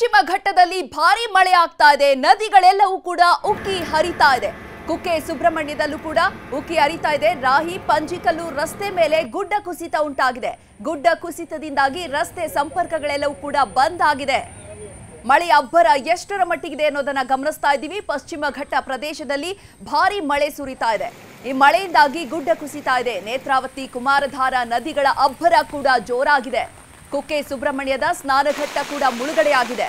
ಪಶ್ಚಿಮ ಘಟ್ಟದಲ್ಲಿ ಭಾರಿ ಮಳೆ ಆಗ್ತಾ ಇದೆ. ನದಿಗಳೆಲ್ಲವೂ ಕೂಡ ಉಕ್ಕಿ ಹರಿತಾ ಇದೆ. ಕುಕ್ಕೆ ಸುಬ್ರಹ್ಮಣ್ಯದಲ್ಲೂ ಕೂಡ ಉಕ್ಕಿ ಹರಿತಾ ಇದೆ. ರಾಹಿ, ಪಂಜಿಕಲ್ಲು ರಸ್ತೆ ಮೇಲೆ ಗುಡ್ಡ ಕುಸಿತ ಉಂಟಾಗಿದೆ. ಗುಡ್ಡ ಕುಸಿತದಿಂದಾಗಿ ರಸ್ತೆ ಸಂಪರ್ಕಗಳೆಲ್ಲವೂ ಕೂಡ ಬಂದ್ ಆಗಿದೆ. ಮಳೆ ಅಬ್ಬರ ಎಷ್ಟರ ಮಟ್ಟಿಗಿದೆ ಅನ್ನೋದನ್ನ ಗಮನಿಸ್ತಾ ಇದ್ದೀವಿ. ಪಶ್ಚಿಮ ಘಟ್ಟ ಪ್ರದೇಶದಲ್ಲಿ ಭಾರಿ ಮಳೆ ಸುರಿತಾ ಇದೆ. ಈ ಮಳೆಯಿಂದಾಗಿ ಗುಡ್ಡ ಕುಸಿತಾ ಇದೆ. ನೇತ್ರಾವತಿ, ಕುಮಾರಧಾರ ನದಿಗಳ ಅಬ್ಬರ ಕೂಡ ಜೋರಾಗಿದೆ. ಕುಕ್ಕೆ ಸುಬ್ರಹ್ಮಣ್ಯದ ಸ್ನಾನಘಟ್ಟ ಕೂಡ ಮುಳುಗಡೆಯಾಗಿದೆ.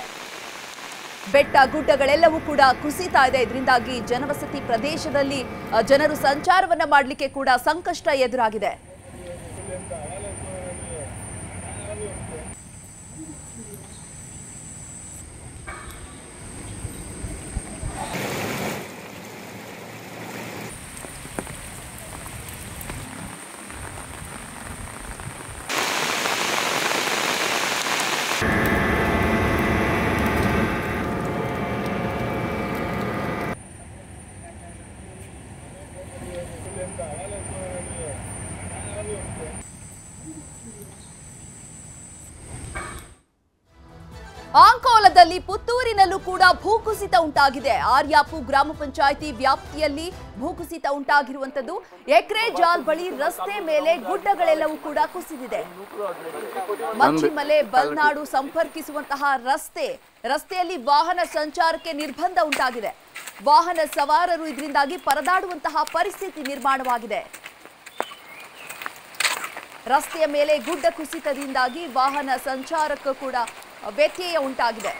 ಬೆಟ್ಟ ಗುಡ್ಡಗಳೆಲ್ಲವೂ ಕೂಡ ಕುಸಿತಾ ಇದೆ. ಇದರಿಂದಾಗಿ ಜನವಸತಿ ಪ್ರದೇಶದಲ್ಲಿ ಜನರು ಸಂಚಾರವನ್ನ ಮಾಡಲಿಕ್ಕೆ ಕೂಡ ಸಂಕಷ್ಟ ಎದುರಾಗಿದೆ. ಆಂಕೋಲದಲ್ಲಿ ಪುತ್ತೂರಿನಲ್ಲೂ ಕೂಡ ಭೂಕುಸಿತ ಉಂಟಾಗಿದೆ. ಆರ್ಯಾಪು ಗ್ರಾಮ ಪಂಚಾಯಿತಿ ವ್ಯಾಪ್ತಿಯಲ್ಲಿ ಭೂಕುಸಿತ ಉಂಟಾಗಿರುವಂತದ್ದು ಎಕ್ರೆ ಜಾಲ್ ಬಳಿ ರಸ್ತೆ ಮೇಲೆ ಗುಡ್ಡಗಳೆಲ್ಲವೂ ಕೂಡ ಕುಸಿದಿದೆ. ಮಂಚಿಮಲೆ ಬಲ್ನಾಡು ಸಂಪರ್ಕಿಸುವಂತಹ ರಸ್ತೆ, ರಸ್ತೆಯಲ್ಲಿ ವಾಹನ ಸಂಚಾರಕ್ಕೆ ನಿರ್ಬಂಧ ಉಂಟಾಗಿದೆ. ವಾಹನ ಸವಾರರು ಇದರಿಂದಾಗಿ ಪರದಾಡುವಂತಹ ಪರಿಸ್ಥಿತಿ ನಿರ್ಮಾಣವಾಗಿದೆ. ರಸ್ತೆಯ ಮೇಲೆ ಗುಡ್ಡ ಕುಸಿತದಿಂದಾಗಿ ವಾಹನ ಸಂಚಾರಕ್ಕೂ ಕೂಡ ವ್ಯತ್ಯಯ ಉಂಟಾಗಿದೆ.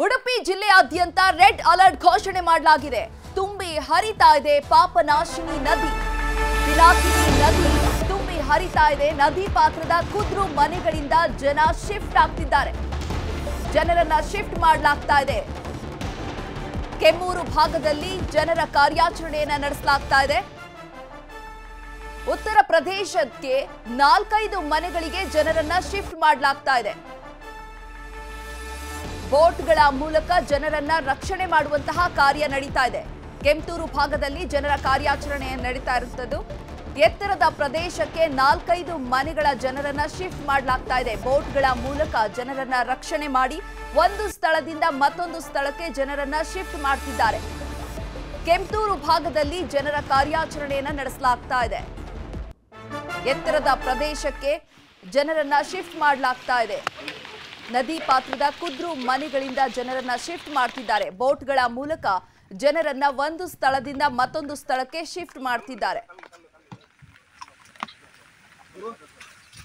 ಉಡುಪಿ ಜಿಲ್ಲೆಯಾದ್ಯಂತ ರೆಡ್ ಅಲರ್ಟ್ ಘೋಷಣೆ ಮಾಡಲಾಗಿದೆ. ತುಂಬಿ ಹರಿತಾ ಇದೆ ಪಾಪನಾಶಿನಿ ನದಿ. ನದಿ, ತುಂಬಿ ಹರಿತಾ ಇದೆ ನದಿ ಪಾತ್ರದ ಕುದ್ರು ಮನೆಗಳಿಂದ ಜನ ಶಿಫ್ಟ್ ಆಗ್ತಿದ್ದಾರೆ. ಜನರನ್ನ ಶಿಫ್ಟ್ ಮಾಡಲಾಗ್ತಾ ಇದೆ. ಕೆಮ್ಮೂರು ಭಾಗದಲ್ಲಿ ಜನರ ಕಾರ್ಯಾಚರಣೆಯನ್ನ ನಡೆಸಲಾಗ್ತಾ ಇದೆ. ಉತ್ತರ ಪ್ರದೇಶಕ್ಕೆ ನಾಲ್ಕೈದು ಮನೆಗಳಿಗೆ ಜನರನ್ನ ಶಿಫ್ಟ್ ಮಾಡಲಾಗ್ತಾ ಇದೆ. ಬೋಟ್ಗಳ ಮೂಲಕ ಜನರನ್ನ ರಕ್ಷಣೆ ಮಾಡುವಂತಹ ಕಾರ್ಯ ನಡೀತಾ ಇದೆ. ಕೆಂಪೂರು ಭಾಗದಲ್ಲಿ ಜನರ ಕಾರ್ಯಾಚರಣೆ ನಡೀತಾ ಇರುತ್ತದೆ ಎತ್ತರದ ಪ್ರದೇಶಕ್ಕೆ ನಾಲ್ಕೈದು ಮನೆಗಳ ಜನರನ್ನ ಶಿಫ್ಟ್ ಮಾಡಲಾಗ್ತಾ ಇದೆ. ಬೋಟ್ಗಳ ಮೂಲಕ ಜನರನ್ನ ರಕ್ಷಣೆ ಮಾಡಿ ಒಂದು ಸ್ಥಳದಿಂದ ಮತ್ತೊಂದು ಸ್ಥಳಕ್ಕೆ ಜನರನ್ನ ಶಿಫ್ಟ್ ಮಾಡ್ತಿದ್ದಾರೆ. ಕೆಂಪೂರು ಭಾಗದಲ್ಲಿ ಜನರ ಕಾರ್ಯಾಚರಣೆಯನ್ನ ನಡೆಸಲಾಗ್ತಾ ಇದೆ. ಎತ್ತರದ ಪ್ರದೇಶಕ್ಕೆ ಜನರನ್ನ ಶಿಫ್ಟ್ ಮಾಡಲಾಗ್ತಾ ಇದೆ. ನದಿ ಪಾತ್ರದ ಕುದ್ರು ಮನೆಗಳಿಂದ ಜನರನ್ನ ಶಿಫ್ಟ್ ಮಾಡ್ತಿದ್ದಾರೆ. ಬೋಟ್ಗಳ ಮೂಲಕ ಜನರನ್ನ ಒಂದು ಸ್ಥಳದಿಂದ ಮತ್ತೊಂದು ಸ್ಥಳಕ್ಕೆ ಶಿಫ್ಟ್ ಮಾಡ್ತಿದ್ದಾರೆ.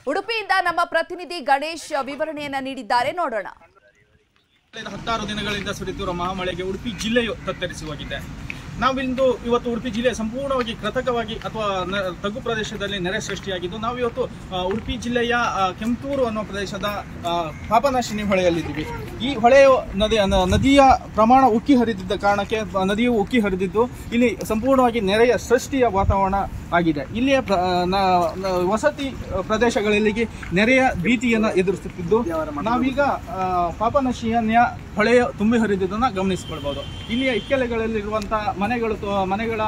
ಉಡುಪಿಯಿಂದ ನಮ್ಮ ಪ್ರತಿನಿಧಿ ಗಣೇಶ್ ವಿವರಣೆಯನ್ನ ನೀಡಿದ್ದಾರೆ. ನೋಡೋಣ. ಹತ್ತಾರು ದಿನಗಳಿಂದ ಸುರಿತಿರುವ ಮಹಾಮಳೆಗೆ ಉಡುಪಿ ಜಿಲ್ಲೆಯು ತತ್ತರಿಸಿ ಹೋಗಿದೆ. ನಾವಿಂದು ಇವತ್ತು ಉಡುಪಿ ಜಿಲ್ಲೆ ಸಂಪೂರ್ಣವಾಗಿ ಕೃತಕವಾಗಿ ಅಥವಾ ತಗ್ಗು ಪ್ರದೇಶದಲ್ಲಿ ನೆರೆ ಸೃಷ್ಟಿಯಾಗಿದ್ದು ನಾವು ಇವತ್ತು ಆ, ಉಡುಪಿ ಜಿಲ್ಲೆಯ ಕೆಂಪೂರು ಅನ್ನೋ ಪ್ರದೇಶದ ಪಾಪನಾಶಿನಿ ಹೊಳೆಯಲ್ಲಿದ್ದೀವಿ ಈ ಹೊಳೆಯ ನದಿ ನದಿಯ ಪ್ರಮಾಣ ಉಕ್ಕಿ ಹರಿದಿದ್ದ ಕಾರಣಕ್ಕೆ ನದಿಯು ಉಕ್ಕಿ ಹರಿದಿದ್ದು, ಇಲ್ಲಿ ಸಂಪೂರ್ಣವಾಗಿ ನೆರೆಯ ಸೃಷ್ಟಿಯ ವಾತಾವರಣ ಆಗಿದೆ. ಇಲ್ಲಿಯ ವಸತಿ ಪ್ರದೇಶಗಳಲ್ಲಿ ನೆರೆಯ ಭೀತಿಯನ್ನು ಎದುರಿಸುತ್ತಿದ್ದು, ನಾವೀಗ ಪಾಪನಶಿಯನ್ಯ ಹೊಳೆಯ ತುಂಬಿ ಹರಿದಿದ್ದನ್ನು ಗಮನಿಸಿಕೊಳ್ಬೋದು ಇಲ್ಲಿಯ ಇಕ್ಕೆಲೆಗಳಲ್ಲಿರುವಂಥ ಮನೆಗಳು ಮನೆಗಳ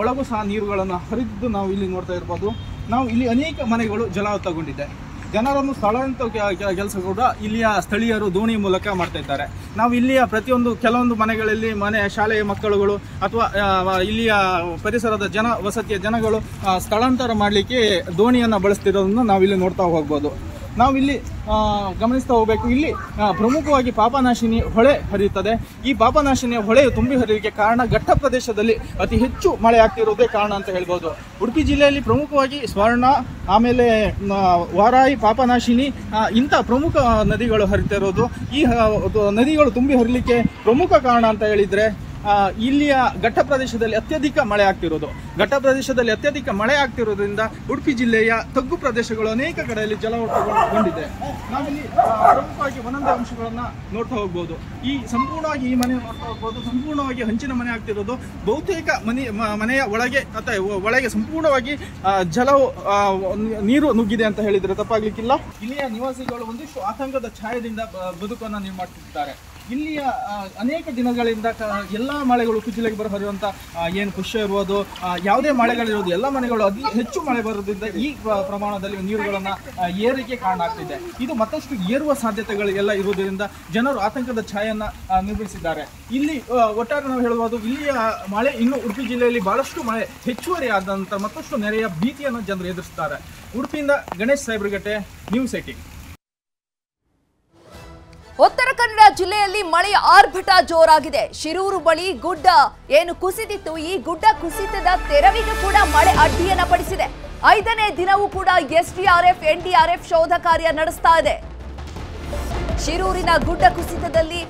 ಒಳಗೂ ಸಹ ನೀರುಗಳನ್ನು ಹರಿದಿದ್ದು ನಾವು ಇಲ್ಲಿ ನೋಡ್ತಾ ಇರ್ಬೋದು. ನಾವು ಇಲ್ಲಿ ಅನೇಕ ಮನೆಗಳು ಜಲಾವೃತಗೊಂಡಿದೆ. ಜನರನ್ನು ಸ್ಥಳಾಂತರ ಕೆಲಸ ಕೂಡ ಇಲ್ಲಿಯ ಸ್ಥಳೀಯರು ದೋಣಿ ಮೂಲಕ ಮಾಡ್ತಾ ಇದ್ದಾರೆ. ನಾವು ಇಲ್ಲಿಯ ಪ್ರತಿಯೊಂದು ಕೆಲವೊಂದು ಮನೆಗಳಲ್ಲಿ ಮನೆ, ಶಾಲೆಯ ಮಕ್ಕಳುಗಳು ಅಥವಾ ಇಲ್ಲಿಯ ಪರಿಸರದ ಜನ, ವಸತಿಯ ಜನಗಳು ಸ್ಥಳಾಂತರ ಮಾಡಲಿಕ್ಕೆ ದೋಣಿಯನ್ನು ಬಳಸ್ತಿರೋದನ್ನು ನಾವಿಲ್ಲಿ ನೋಡ್ತಾ ಹೋಗ್ಬೋದು. ನಾವಿಲ್ಲಿ ಗಮನಿಸ್ತಾ ಹೋಗಬೇಕು. ಇಲ್ಲಿ ಪ್ರಮುಖವಾಗಿ ಪಾಪನಾಶಿನಿ ಹೊಳೆ ಹರಿಯುತ್ತದೆ. ಈ ಪಾಪನಾಶಿನಿ ಹೊಳೆ ತುಂಬಿ ಹರಿಯಲಿಕ್ಕೆ ಕಾರಣ ಘಟ್ಟ ಪ್ರದೇಶದಲ್ಲಿ ಅತಿ ಹೆಚ್ಚು ಮಳೆ ಆಗ್ತಿರೋದೇ ಕಾರಣ ಅಂತ ಹೇಳ್ಬೋದು. ಉಡುಪಿ ಜಿಲ್ಲೆಯಲ್ಲಿ ಪ್ರಮುಖವಾಗಿ ಸ್ವರ್ಣ, ಆಮೇಲೆ ವಾರಾಯಿ, ಪಾಪನಾಶಿನಿ ಇಂಥ ಪ್ರಮುಖ ನದಿಗಳು ಹರಿತಿರೋದು. ಈ ನದಿಗಳು ತುಂಬಿ ಹರಿಲಿಕ್ಕೆ ಪ್ರಮುಖ ಕಾರಣ ಅಂತ ಹೇಳಿದ್ರೆ ಇಲ್ಲಿಯ ಘಟ್ಟ ಪ್ರದೇಶದಲ್ಲಿ ಅತ್ಯಧಿಕ ಮಳೆ ಆಗ್ತಿರೋದು. ಘಟ್ಟ ಪ್ರದೇಶದಲ್ಲಿ ಅತ್ಯಧಿಕ ಮಳೆ ಆಗ್ತಿರೋದ್ರಿಂದ ಉಡುಪಿ ಜಿಲ್ಲೆಯ ತಗ್ಗು ಪ್ರದೇಶಗಳು ಅನೇಕ ಕಡೆಯಲ್ಲಿ ಜಲವೃತಗೊಂಡಿದೆ. ನಾವಿಲ್ಲಿ ಪ್ರಮುಖವಾಗಿ ಒಂದೊಂದೇ ಅಂಶಗಳನ್ನ ನೋಡ್ತಾ ಹೋಗ್ಬೋದು. ಈ ಸಂಪೂರ್ಣವಾಗಿ ಈ ಮನೆ ನೋಡ್ತಾ ಹೋಗ್ಬೋದು. ಸಂಪೂರ್ಣವಾಗಿ ಹಂಚಿನ ಮನೆ ಆಗ್ತಿರೋದು. ಬಹುತೇಕ ಮನೆ ಮನೆಯ ಒಳಗೆ ಅಥವಾ ಒಳಗೆ ಸಂಪೂರ್ಣವಾಗಿ ಜಲವು ನೀರು ನುಗ್ಗಿದೆ ಅಂತ ಹೇಳಿದ್ರೆ ತಪ್ಪಾಗ್ಲಿಕ್ಕಿಲ್ಲ. ಇಲ್ಲಿಯ ನಿವಾಸಿಗಳು ಒಂದಿಷ್ಟು ಆತಂಕದ ಛಾಯದಿಂದ ಬದುಕನ್ನು ನಿರ್ಮಾಡ್ತಿದ್ದಾರೆ ಇಲ್ಲಿಯ ಅನೇಕ ದಿನಗಳಿಂದ ಎಲ್ಲ ಮಳೆಗಳು ಜಿಲ್ಲೆಗೆ ಬರ ಹರಿಯುವಂತ ಆ, ಏನು ಖುಷಿ ಇರ್ಬೋದು ಯಾವುದೇ ಮಳೆಗಳಿರೋದು ಎಲ್ಲ ಮನೆಗಳು ಅತಿ ಹೆಚ್ಚು ಮಳೆ ಬರೋದ್ರಿಂದ ಈ ಪ್ರಮಾಣದಲ್ಲಿ ನೀರುಗಳನ್ನು ಏರಿಕೆ ಕಾರಣ ಆಗ್ತಿದೆ. ಇದು ಮತ್ತಷ್ಟು ಏರುವ ಸಾಧ್ಯತೆಗಳು ಎಲ್ಲ ಇರುವುದರಿಂದ ಜನರು ಆತಂಕದ ಛಾಯೆಯನ್ನು ನಿರ್ಮಿಸಿದ್ದಾರೆ. ಇಲ್ಲಿ ಒಟ್ಟಾರೆ ನಾವು ಹೇಳಬಹುದು ಇಲ್ಲಿಯ ಮಳೆ ಇನ್ನು ಉಡುಪಿ ಜಿಲ್ಲೆಯಲ್ಲಿ ಬಹಳಷ್ಟು ಮಳೆ ಹೆಚ್ಚುವರಿ ಆದಂತ ಮತ್ತಷ್ಟು ನೆರೆಯ ಭೀತಿಯನ್ನು ಜನರು ಎದುರಿಸ್ತಾರೆ. ಉಡುಪಿಯಿಂದ ಗಣೇಶ್ ಸಾಹೇಬ್ರಗಟ್ಟೆ ನ್ಯೂಸ್ ಏಟೀನ್. ಉತ್ತರ ಕನ್ನಡ ಜಿಲ್ಲೆಯಲ್ಲಿ ಮಳೆಯ ಆರ್ಭಟ ಜೋರಾಗಿದೆ. ಶಿರೂರು ಬಳಿ ಗುಡ್ಡ ಏನು ಕುಸಿದಿತ್ತು, ಈ ಗುಡ್ಡ ಕುಸಿತದ ತೆರವಿಗೆ ಕೂಡ ಮಳೆ ಅಡ್ಡಿಯನ್ನ ಪಡಿಸಿದೆ. ಐದನೇ ದಿನವೂ ಕೂಡ ಎಸ್ಡಿಆರ್ಎಫ್, ಎನ್ಡಿಆರ್ಎಫ್ ಶೋಧ ಕಾರ್ಯ ನಡೆಸ್ತಾ ಇದೆ. ಶಿರೂರಿನ ಗುಡ್ಡ ಕುಸಿತದಲ್ಲಿ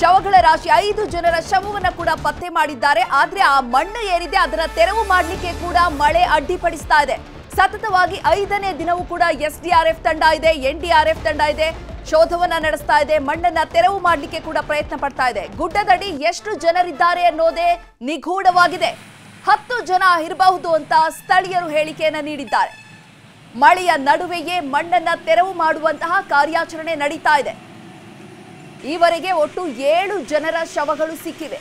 ಶವಗಳ ರಾಶಿ ಐದು ಜನರ ಶವವನ್ನು ಕೂಡ ಪತ್ತೆ ಮಾಡಿದ್ದಾರೆ. ಆದ್ರೆ ಆ ಮಣ್ಣು ಏನಿದೆ ಅದರ ತೆರವು ಮಾಡಲಿಕ್ಕೆ ಕೂಡ ಮಳೆ ಅಡ್ಡಿಪಡಿಸ್ತಾ ಇದೆ. ಸತತವಾಗಿ ಐದನೇ ದಿನವೂ ಕೂಡ ಎಸ್ಡಿಆರ್ಎಫ್ ತಂಡ ಇದೆ, ಎನ್ಡಿಆರ್ಎಫ್ ತಂಡ ಇದೆ. ಶೋಧವನ್ನ ನಡೆಸ್ತಾ ಇದೆ. ಮಣ್ಣನ್ನ ತೆರವು ಮಾಡಲಿಕ್ಕೆ ಕೂಡ ಪ್ರಯತ್ನ ಪಡ್ತಾ ಇದೆ. ಗುಡ್ಡದಡಿ ಎಷ್ಟು ಜನರಿದ್ದಾರೆ ಅನ್ನೋದೇ ನಿಗೂಢವಾಗಿದೆ. ಹತ್ತು ಜನ ಇರಬಹುದು ಅಂತ ಸ್ಥಳೀಯರು ಹೇಳಿಕೆಯನ್ನ ನೀಡಿದ್ದಾರೆ. ಮಳೆಯ ನಡುವೆಯೇ ಮಣ್ಣನ್ನ ತೆರವು ಮಾಡುವಂತಹ ಕಾರ್ಯಾಚರಣೆ ನಡೀತಾ ಇದೆ. ಈವರೆಗೆ ಒಟ್ಟು ಏಳು ಜನರ ಶವಗಳು ಸಿಕ್ಕಿವೆ.